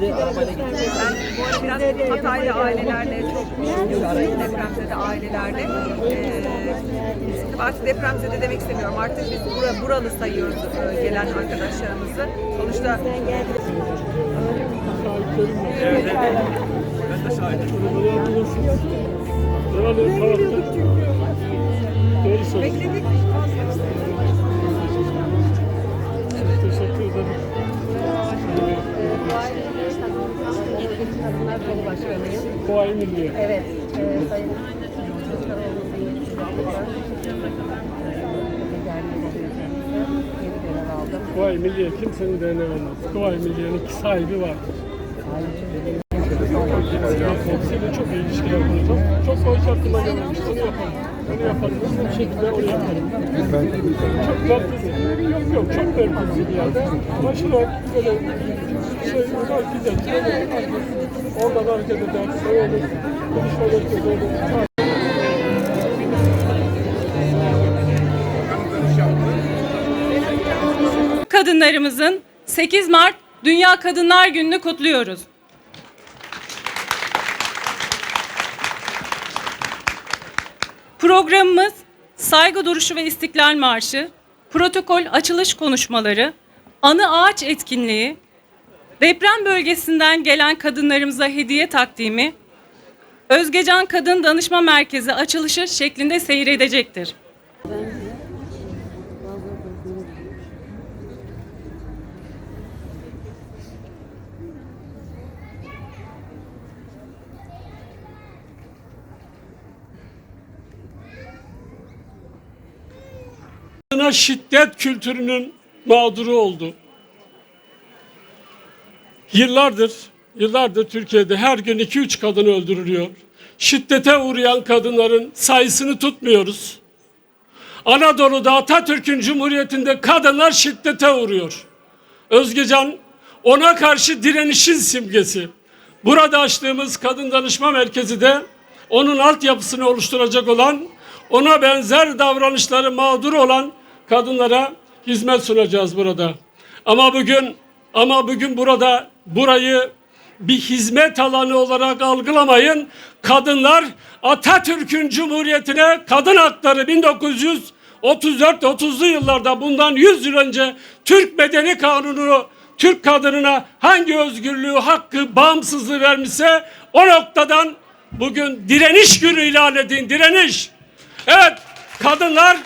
Ben bu ara biraz Hataylı ailelerle çok görüşüyorum. Depremzede ailelerle. Ee, artık depremzede demek istemiyorum. Artık biz bura, buralı sayıyoruz e, gelen arkadaşlarımızı. Sonuçta Doğru söylüyorsun. bekledik. Kolu Başkanıyım. Kuvayi Milliye. Evet, e, Sayın. Kuvayi Milliye kimsenin değerine vermez. Kuvayi Milliye'nin sahibi var. Kendisiyle çok iyi ilişkiler kuracağız. Çok hiç aklıma gelmemiş. Onu yapalım. Onu yapalım. Bu şekilde onu yapalım. Çok merkezi. Yok yok çok merkezi bir yerde. Ama şuraya böyle kadınlarımızın 8 Mart Dünya Kadınlar Günü'nü kutluyoruz. Programımız saygı duruşu ve istiklal marşı, protokol açılış konuşmaları, anı ağaç etkinliği, deprem bölgesinden gelen kadınlarımıza hediye takdimi, Özgecan Kadın Danışma Merkezi açılışı şeklinde seyredecektir. şiddet kültürünün mağduru oldu. Yıllardır, yıllardır Türkiye'de her gün 2-3 kadın öldürülüyor. Şiddete uğrayan kadınların sayısını tutmuyoruz. Anadolu'da Atatürk'ün Cumhuriyeti'nde kadınlar şiddete uğruyor. Özgecan ona karşı direnişin simgesi. Burada açtığımız kadın danışma merkezi de onun altyapısını oluşturacak olan, ona benzer davranışları mağdur olan kadınlara hizmet sunacağız burada. Ama bugün ama bugün burada burayı bir hizmet alanı olarak algılamayın. Kadınlar Atatürk'ün Cumhuriyeti'ne kadın hakları 1934-30'lu yıllarda bundan 100 yıl önce Türk Medeni Kanunu Türk kadınına hangi özgürlüğü, hakkı, bağımsızlığı vermişse o noktadan bugün direniş günü ilan edin, direniş. Evet, kadınlar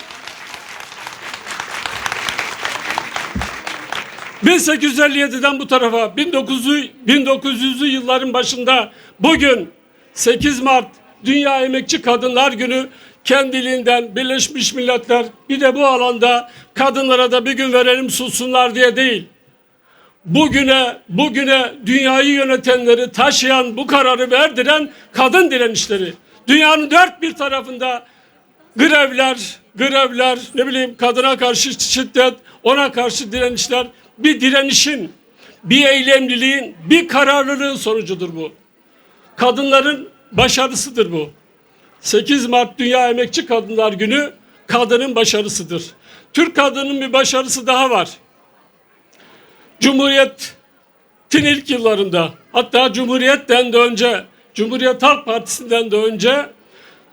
1857'den bu tarafa 1900'lü 1900'lü yılların başında bugün 8 Mart Dünya Emekçi Kadınlar Günü kendiliğinden Birleşmiş Milletler bir de bu alanda kadınlara da bir gün verelim sussunlar diye değil. Bugüne bugüne dünyayı yönetenleri taşıyan bu kararı verdiren kadın direnişleri. Dünyanın dört bir tarafında grevler, grevler, ne bileyim kadına karşı şiddet, ona karşı direnişler bir direnişin, bir eylemliliğin, bir kararlılığın sonucudur bu. Kadınların başarısıdır bu. 8 Mart Dünya Emekçi Kadınlar Günü kadının başarısıdır. Türk kadının bir başarısı daha var. Cumhuriyet'in ilk yıllarında hatta Cumhuriyet'ten de önce Cumhuriyet Halk Partisi'nden de önce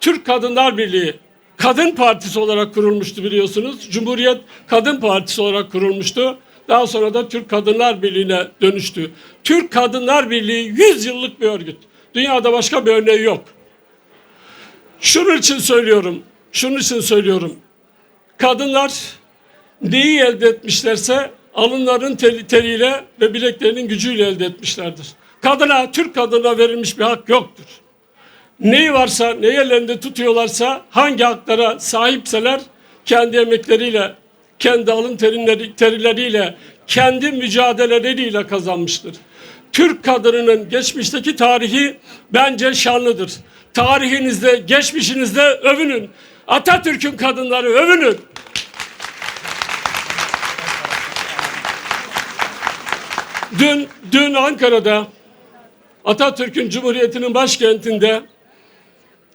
Türk Kadınlar Birliği Kadın Partisi olarak kurulmuştu biliyorsunuz. Cumhuriyet Kadın Partisi olarak kurulmuştu. Daha sonra da Türk Kadınlar Birliği'ne dönüştü. Türk Kadınlar Birliği 100 yıllık bir örgüt. Dünyada başka bir örneği yok. Şunun için söylüyorum. Şunun için söylüyorum. Kadınlar neyi elde etmişlerse alınların teli, teriyle ve bileklerinin gücüyle elde etmişlerdir. Kadına, Türk kadına verilmiş bir hak yoktur. Neyi varsa, neyi ellerinde tutuyorlarsa, hangi haklara sahipseler kendi emekleriyle, kendi alın terileriyle, kendi mücadeleleriyle kazanmıştır. Türk kadınının geçmişteki tarihi bence şanlıdır. Tarihinizde, geçmişinizde övünün. Atatürk'ün kadınları övünün. Dün, dün Ankara'da Atatürk'ün Cumhuriyeti'nin başkentinde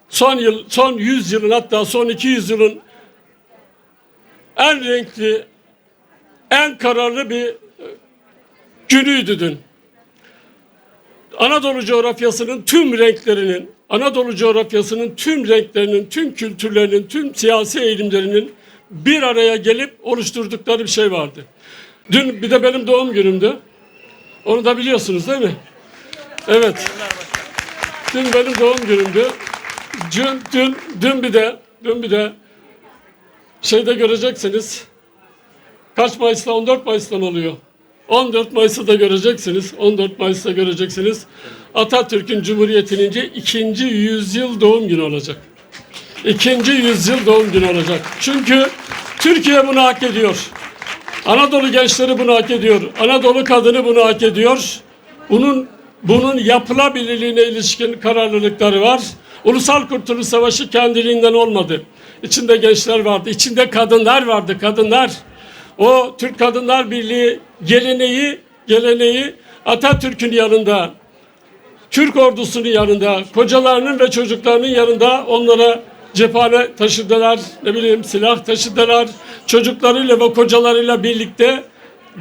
son yıl, son 100 yılın hatta son 200 yılın en renkli, en kararlı bir e, günüydü dün. Anadolu coğrafyasının tüm renklerinin, Anadolu coğrafyasının tüm renklerinin, tüm kültürlerinin, tüm siyasi eğilimlerinin bir araya gelip oluşturdukları bir şey vardı. Dün bir de benim doğum günümdü. Onu da biliyorsunuz değil mi? Evet. Dün benim doğum günümdü. Dün, dün, dün bir de, dün bir de şeyde göreceksiniz. Kaç Mayıs'ta? 14 Mayıs'tan oluyor. 14 Mayıs'ta da göreceksiniz. 14 Mayıs'ta göreceksiniz. Atatürk'ün Cumhuriyeti'nin ikinci yüzyıl doğum günü olacak. İkinci yüzyıl doğum günü olacak. Çünkü Türkiye bunu hak ediyor. Anadolu gençleri bunu hak ediyor. Anadolu kadını bunu hak ediyor. Bunun bunun yapılabilirliğine ilişkin kararlılıkları var. Ulusal Kurtuluş Savaşı kendiliğinden olmadı. İçinde gençler vardı, içinde kadınlar vardı, kadınlar. O Türk Kadınlar Birliği geleneği, geleneği Atatürk'ün yanında, Türk ordusunun yanında, kocalarının ve çocuklarının yanında onlara cephane taşıdılar, ne bileyim silah taşıdılar. Çocuklarıyla ve kocalarıyla birlikte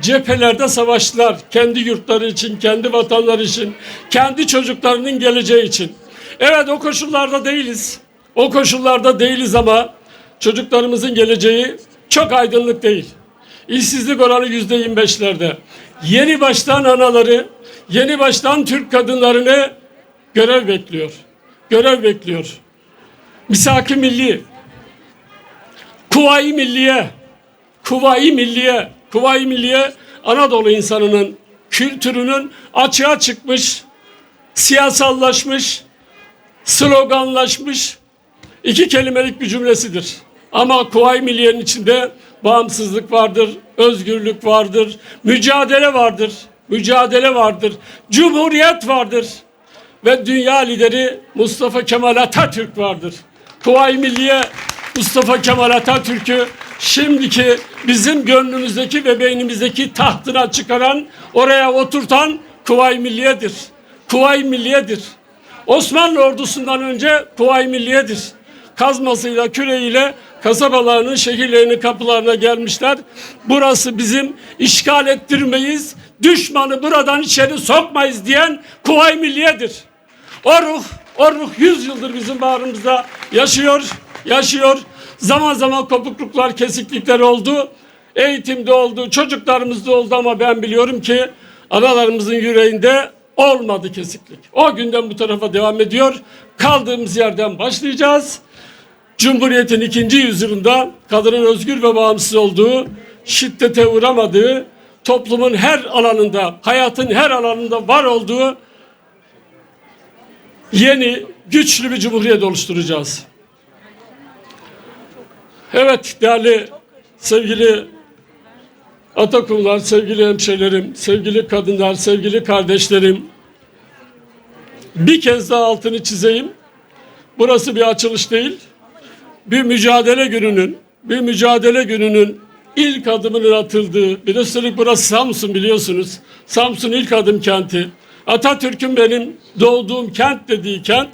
cephelerde savaştılar. Kendi yurtları için, kendi vatanları için, kendi çocuklarının geleceği için. Evet o koşullarda değiliz. O koşullarda değiliz ama çocuklarımızın geleceği çok aydınlık değil. İşsizlik oranı yüzde 25'lerde. Yeni baştan anaları, yeni baştan Türk kadınlarını görev bekliyor. Görev bekliyor. Misaki Milli, Kuvayi Milliye, Kuvayi Milliye, Kuvayi Milliye Anadolu insanının kültürünün açığa çıkmış, siyasallaşmış, sloganlaşmış iki kelimelik bir cümlesidir. Ama Kuvayi Milliye'nin içinde bağımsızlık vardır, özgürlük vardır, mücadele vardır, mücadele vardır, cumhuriyet vardır ve dünya lideri Mustafa Kemal Atatürk vardır. Kuvayi Milliye Mustafa Kemal Atatürk'ü şimdiki bizim gönlümüzdeki ve beynimizdeki tahtına çıkaran, oraya oturtan Kuvayi Milliye'dir. Kuvayi Milliye'dir. Osmanlı ordusundan önce Kuvayi Milliye'dir. Kazmasıyla, küreğiyle kasabalarının, şehirlerinin kapılarına gelmişler. Burası bizim işgal ettirmeyiz, düşmanı buradan içeri sokmayız diyen Kuvayi Milliye'dir. O ruh, o ruh yüz yıldır bizim bağrımızda yaşıyor, yaşıyor. Zaman zaman kopukluklar, kesiklikler oldu. Eğitimde oldu, çocuklarımızda oldu ama ben biliyorum ki analarımızın yüreğinde olmadı kesiklik. O günden bu tarafa devam ediyor. Kaldığımız yerden başlayacağız. Cumhuriyetin ikinci yüzyılında kadının özgür ve bağımsız olduğu, şiddete uğramadığı, toplumun her alanında, hayatın her alanında var olduğu yeni, güçlü bir cumhuriyet oluşturacağız. Evet değerli sevgili Atakumlar, sevgili hemşehrilerim, sevgili kadınlar, sevgili kardeşlerim. Bir kez daha altını çizeyim. Burası bir açılış değil. Bir mücadele gününün, bir mücadele gününün ilk adımının atıldığı, bir üstelik burası Samsun biliyorsunuz. Samsun ilk adım kenti. Atatürk'ün benim doğduğum kent dediği kent.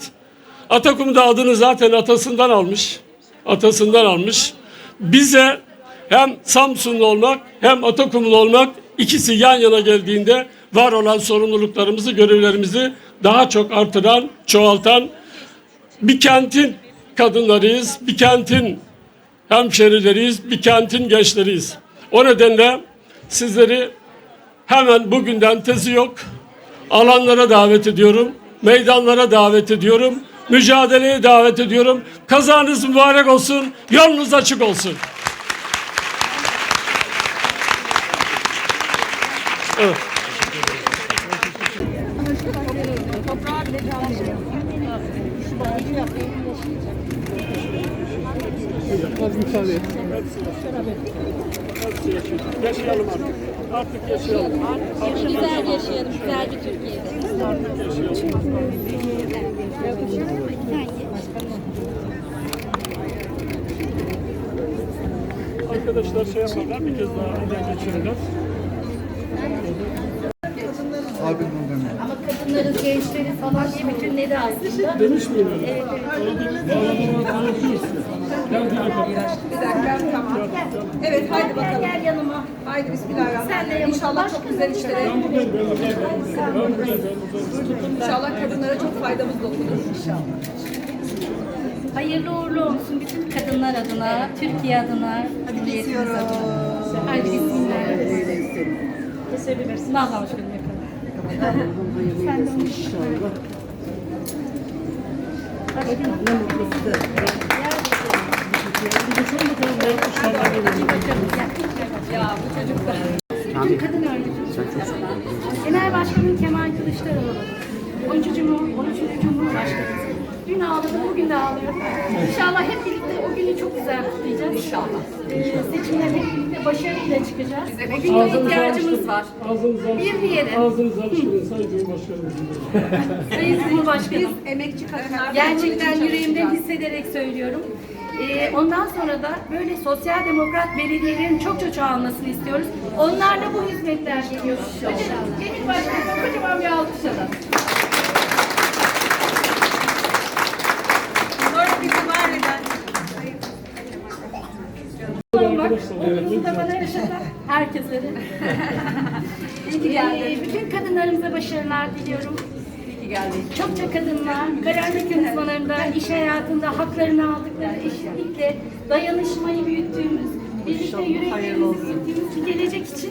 Atakum da adını zaten atasından almış. Atasından almış. Bize hem Samsunlu olmak hem Atakumlu olmak ikisi yan yana geldiğinde var olan sorumluluklarımızı, görevlerimizi daha çok artıran, çoğaltan bir kentin kadınlarıyız, bir kentin hemşerileriyiz, bir kentin gençleriyiz. O nedenle sizleri hemen bugünden tezi yok, alanlara davet ediyorum, meydanlara davet ediyorum, mücadeleye davet ediyorum. Kazanız mübarek olsun, yolunuz açık olsun. Evet. Yaşayalım artık. Artık yaşayalım. Güzel yaşayalım, güzel bir Türkiye'de. Arkadaşlar şey yaparlar bir kez daha elden geçirirler. Ama kadınların, gençlerin falan diye bütünleri aslında. Demiş miyim? Evet, evet. Bir dakika tamam. Evet haydi bakalım. gel yanıma. Haydi bismillahirrahmanirrahim. İnşallah çok güzel işlere. İnşallah kadınlara çok faydamız dokunur. Hayırlı uğurlu olsun bütün kadınlar adına, Türkiye adına. Hadi kesiyoruz. Hadi bismillah. Kesebilirsin. Allah aşkına yakalım. Sen kadın örgütü. Genel Başkanım Kemal Kılıçdaroğlu. 13. Cumhur, 13. Cumhurbaşkanımız. Dün ağladım, bugün de ağlıyorum. İnşallah hep birlikte o günü çok güzel kutlayacağız. İnşallah. Ee, seçimlere hep birlikte başarıyla çıkacağız. O güne ihtiyacımız var. Ağzınızı Bir diyelim. Ağzınızı açmayın Sayın Cumhurbaşkanımız. Sayın Cumhurbaşkanım. Emekçi kadınlar. Gerçekten yüreğimden hissederek söylüyorum. Ee, ondan sonra da böyle sosyal demokrat belediyelerin çok çok çoğalmasını istiyoruz. Onlarla bu hizmetler geliyor. Genel Başkanım kocaman bir alkış alalım. Sonra bizi var eden. Da bana yaşatan herkese. İyi ki geldin. bütün kadınlarımıza başarılar diliyorum. İyi ki geldin. Çokça kadınlar, karar mekanizmalarında, iş hayatında haklarını aldıkları eşitlikle dayanışmayı büyüttüğümüz, birlikte yüreklerimizi büyüttüğümüz bir gelecek için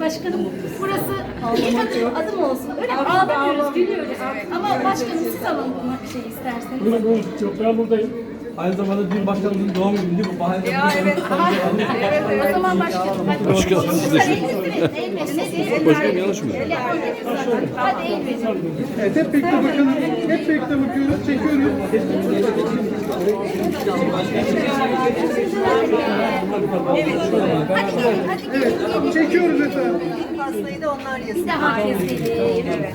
başkanım burası ilk adım, adım olsun. Öyle ağlamıyoruz, gülüyoruz. Ama başkanım siz alın bu şeyi isterseniz. Buyurun buyurun. Yok ben buradayım. Aynı zamanda dün başkanımızın doğum günüydü. Bu bahane Ya evet. evet, evet. O zaman başkanım. Hadi. Başkanım siz de Başkanım yanlış mı? Hadi eğilmeyin. Evet, hep birlikte bakalım. Hep birlikte bakıyoruz, çekiyoruz. Hadi gelin, hadi gelin. Çekiyoruz efendim. Bir daha herkes gelin.